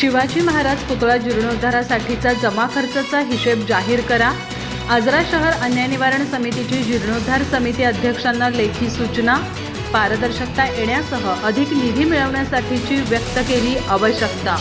शिवाजी महाराज पुतळा जीर्णोद्धारासाठीचा जमा खर्चाचा हिशेब जाहीर करा. आजरा शहर अन्याय निवारण समितीची जीर्णोद्धार समिती अध्यक्षांना लेखी सूचना. पारदर्शकता येण्यासह अधिक निधी मिळवण्यासाठीची व्यक्त केली आवश्यकता.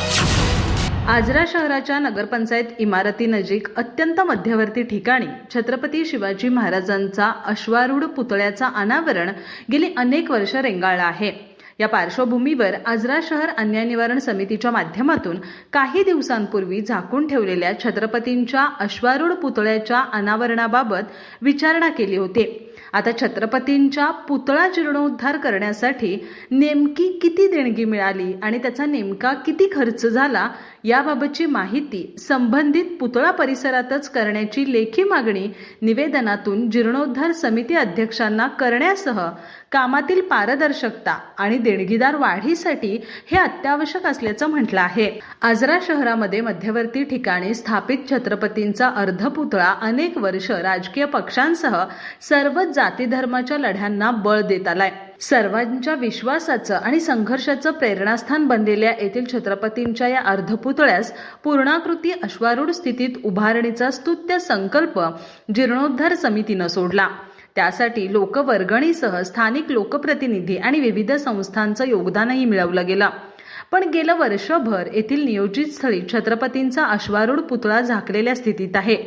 आजरा शहराच्या नगरपंचायत इमारतीनजीक अत्यंत मध्यवर्ती ठिकाणी छत्रपती शिवाजी महाराजांचा अश्वारूढ पुतळ्याचा अनावरण गेली अनेक वर्ष रेंगाळला आहे. या पार्श्वभूमीवर आजरा शहर अन्याय निवारण समितीच्या माध्यमातून काही दिवसांपूर्वी झाकून ठेवलेल्या छत्रपतींच्या अश्वारूढ पुतळ्याच्या अनावरणाबाबत विचारणा केली होती. आता छत्रपतींच्या पुतळा जीर्णोद्धार करण्यासाठी नेमकी किती देणगी मिळाली आणि त्याचा नेमका किती खर्च झाला याबाबतची माहिती संबंधित पुतळा परिसरातच करण्याची लेखी मागणी निवेदनातून जीर्णोद्धार समिती अध्यक्षांना करण्यासह कामातील पारदर्शकता आणि देणगीदार वाढीसाठी हे अत्यावश्यक असल्याचं म्हटलं आहे. आजरा शहरामध्ये मध्यवर्ती ठिकाणी स्थापित छत्रपतींचा अर्धपुतळा अनेक वर्ष राजकीय पक्षांसह सर्वच जातीधर्माच्या लढ्यांना बळ देत आलाय. सर्वांच्या विश्वासाचं आणि संघर्षाचं प्रेरणास्थान बनलेल्या येथील छत्रपतींच्या या अर्धपुतळ्यास पूर्णाकृती अश्वारूढ स्थितीत उभारणीचा स्तुत्य संकल्प जीर्णोद्धार समितीनं सोडला. त्यासाठी लोकवर्गणीसह स्थानिक लोकप्रतिनिधी आणि विविध संस्थांचं योगदानही मिळवलं गेलं. पण गेलं वर्षभर येथील नियोजित स्थळी छत्रपतींचा अश्वारूढ पुतळा झाकलेल्या स्थितीत आहे.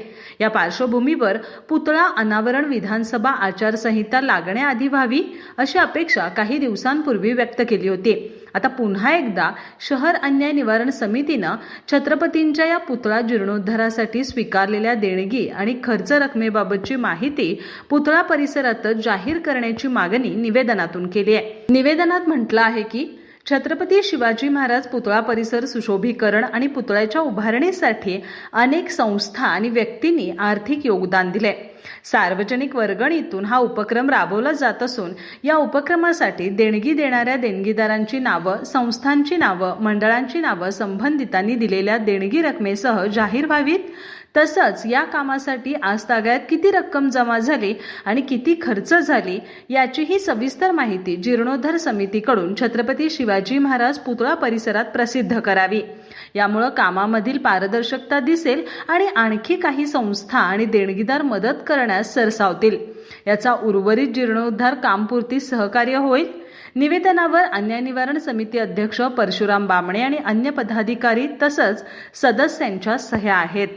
या पार्श्वभूमीवर पुतळा अनावरण विधानसभा आचारसंहिता लागण्याआधी व्हावी अशी अपेक्षा काही दिवसांपूर्वी व्यक्त केली होती. आता पुन्हा एकदा शहर अन्याय निवारण समितीनं छत्रपतींच्या या पुतळा जीर्णोद्धारासाठी स्वीकारलेल्या देणगी आणि खर्च रकमेबाबतची माहिती पुतळा परिसरातच जाहीर करण्याची मागणी निवेदनातून केली आहे. निवेदनात म्हटलं आहे की छत्रपती शिवाजी महाराज पुतळा परिसर सुशोभीकरण आणि पुतळ्याच्या उभारणीसाठी अनेक संस्था आणि व्यक्तींनी आर्थिक योगदान दिले. सार्वजनिक वर्गणीतून हा उपक्रम राबवला जात असून या उपक्रमासाठी देणगी देणाऱ्या देणगीदारांची नावं संस्थांची नावं मंडळांची नावं संबंधितांनी दिलेल्या देणगी रकमेसह जाहीर व्हावीत? तसंच या कामासाठी आज तागायत किती रक्कम जमा झाली आणि किती खर्च झाली याचीही सविस्तर माहिती जीर्णोद्धार समितीकडून छत्रपती शिवाजी महाराज पुतळा परिसरात प्रसिद्ध करावी. यामुळं कामामधील पारदर्शकता दिसेल आणि आणखी काही संस्था आणि देणगीदार मदत करण्यास सरसावतील. याचा उर्वरित जीर्णोद्धार कामपुरती सहकार्य होईल. निवेदनावर अन्याय निवारण समिती अध्यक्ष परशुराम बामणे आणि अन्य पदाधिकारी तसंच सदस्यांच्या सह्या आहेत.